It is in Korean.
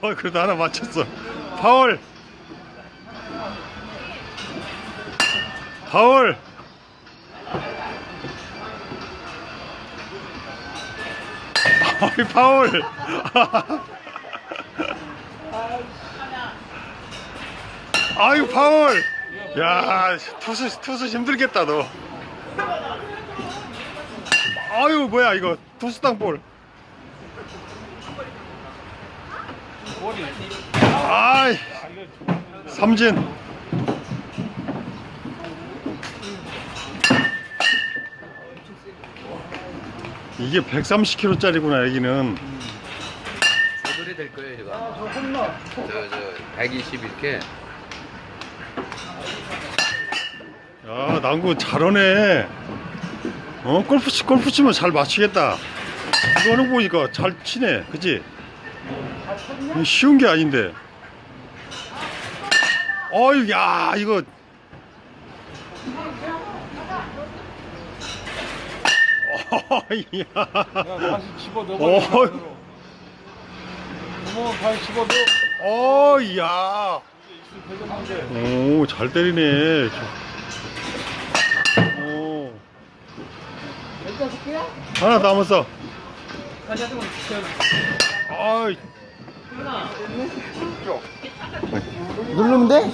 어, 그래도 하나 맞췄어. 파울. 파울. 아이, 파울. 아유, 파울. 야, 투수, 투수 힘들겠다, 너. 아유, 뭐야, 이거. 투수 땅볼. 아이, 삼진. 이게 130kg짜리구나, 여기는. 조절이 될 거예요, 제가. 저, 저, 120 이렇게. 야, 남구 잘하네. 어, 골프, 치- 골프 치면 잘 맞추겠다. 이거는 보니까 잘 치네. 그치? 쉬운 게 아닌데. 어이, 야, 이거. 어이, 야. 야, 다시 집어 어이. 넣어봐. 구멍 다시 집어 넣어. 어이, 야. 되겠는데. 오, 잘 때리네. 저- 오. 하나 남았어. 아이. 누르면 돼?